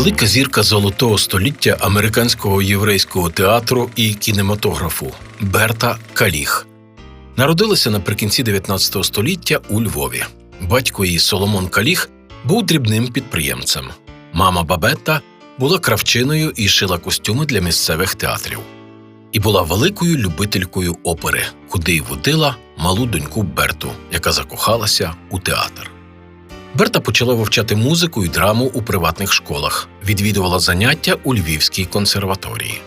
Велика зірка золотого століття американського єврейського театру і кінематографу Берта Каліх. Народилася наприкінці 19 століття у Львові. Батько її Соломон Каліх був дрібним підприємцем. Мама Бабетта була кравчиною і шила костюми для місцевих театрів. І була великою любителькою опери, куди й водила малу доньку Берту, яка закохалася у театр. Берта почала вивчати музику і драму у приватних школах, відвідувала заняття у Львівській консерваторії.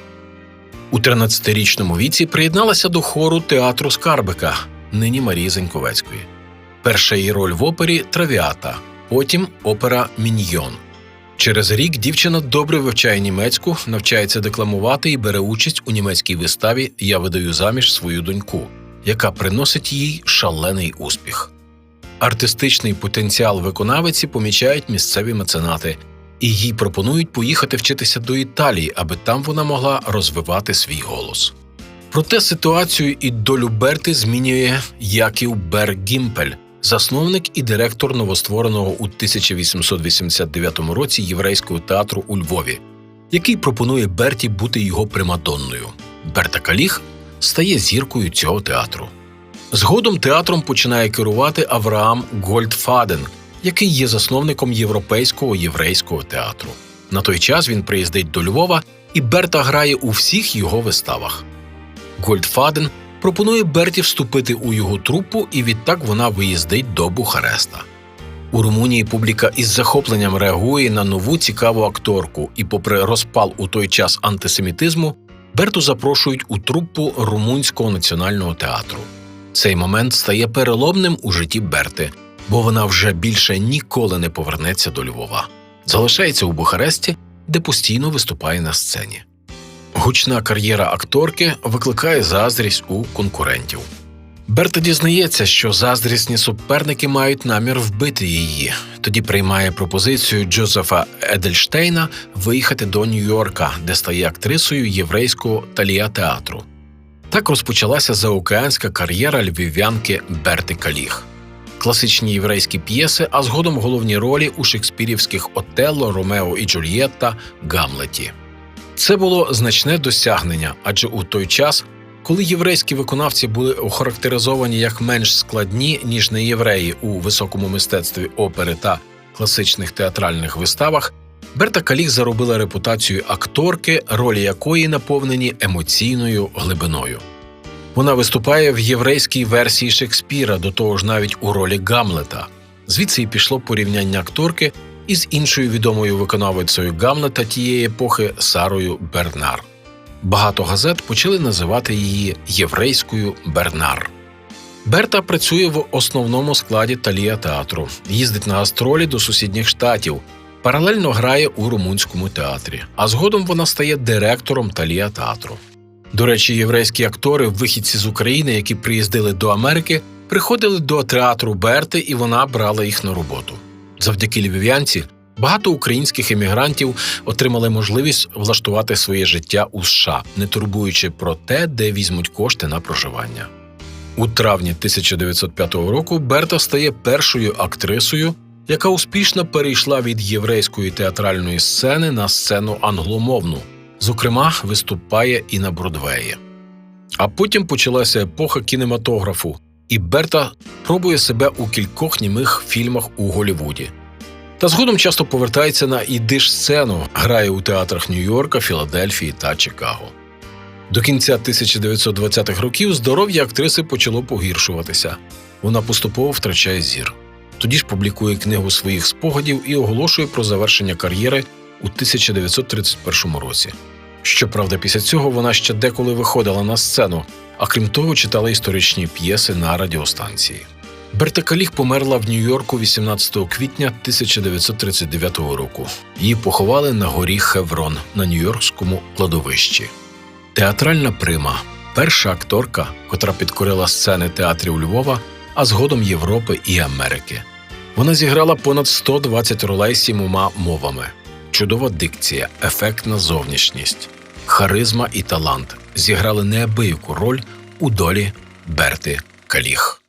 У 13-річному віці приєдналася до хору театру Скарбика, нині Марії Зеньковецької. Перша її роль в опері Травіата, потім опера Міньйон. Через рік дівчина добре вивчає німецьку, навчається декламувати і бере участь у німецькій виставі Я видаю заміж свою доньку, яка приносить їй шалений успіх. Артистичний потенціал виконавиці помічають місцеві меценати, і їй пропонують поїхати вчитися до Італії, аби там вона могла розвивати свій голос. Проте ситуацію і долю Берти змінює Яків Бергімпель, засновник і директор новоствореного у 1889 році єврейського театру у Львові, який пропонує Берті бути його примадонною. Берта Каліх стає зіркою цього театру. Згодом театром починає керувати Авраам Гольдфаден, який є засновником європейського єврейського театру. На той час він приїздить до Львова, і Берта грає у всіх його виставах. Гольдфаден пропонує Берті вступити у його трупу, і відтак вона виїздить до Бухареста. У Румунії публіка із захопленням реагує на нову цікаву акторку, і, попри розпал у той час антисемітизму, Берту запрошують у труппу Румунського національного театру. Цей момент стає переломним у житті Берти, бо вона вже більше ніколи не повернеться до Львова. Залишається у Бухаресті, де постійно виступає на сцені. Гучна кар'єра акторки викликає заздрість у конкурентів. Берта дізнається, що заздрісні суперники мають намір вбити її. Тоді приймає пропозицію Джозефа Едельштейна виїхати до Нью-Йорка, де стає актрисою єврейського талія театру. Так розпочалася заокеанська кар'єра львів'янки Берти Каліх. Класичні єврейські п'єси, а згодом головні ролі у шекспірівських Отелло, Ромео і Джульєтта, Гамлеті. Це було значне досягнення, адже у той час, коли єврейські виконавці були охарактеризовані як менш складні, ніж неєвреї у високому мистецтві опери та класичних театральних виставах, Берта Каліх заробила репутацію акторки, ролі якої наповнені емоційною глибиною. Вона виступає в єврейській версії Шекспіра, до того ж навіть у ролі Гамлета. Звідси й пішло порівняння акторки із іншою відомою виконавицею Гамлета тієї епохи Сарою Бернар. Багато газет почали називати її єврейською Бернар. Берта працює в основному складі талія театру, їздить на гастролі до сусідніх штатів, паралельно грає у румунському театрі, а згодом вона стає директором талія театру. До речі, єврейські актори, вихідці з України, які приїздили до Америки, приходили до театру Берти, і вона брала їх на роботу. Завдяки львів'янці багато українських емігрантів отримали можливість влаштувати своє життя у США, не турбуючи про те, де візьмуть кошти на проживання. У травні 1905 року Берта стає першою актрисою, яка успішно перейшла від єврейської театральної сцени на сцену англомовну, зокрема, виступає і на Бродвеї. А потім почалася епоха кінематографу, і Берта пробує себе у кількох німих фільмах у Голлівуді. Та згодом часто повертається на ідиш сцену, грає у театрах Нью-Йорка, Філадельфії та Чикаго. До кінця 1920-х років здоров'я актриси почало погіршуватися. Вона поступово втрачає зір. Тоді ж публікує книгу своїх спогадів і оголошує про завершення кар'єри у 1931 році. Щоправда, після цього вона ще деколи виходила на сцену, а крім того, читала історичні п'єси на радіостанції. Берта Каліх померла в Нью-Йорку 18 квітня 1939 року. Її поховали на горі Хеврон на Нью-Йоркському кладовищі. Театральна прима перша акторка, котра підкорила сцени театрів Львова, а згодом Європи і Америки. Вона зіграла понад 120 ролей сімома мовами. Чудова дикція, ефектна зовнішність, харизма і талант зіграли неабияку роль у долі Берти Каліх.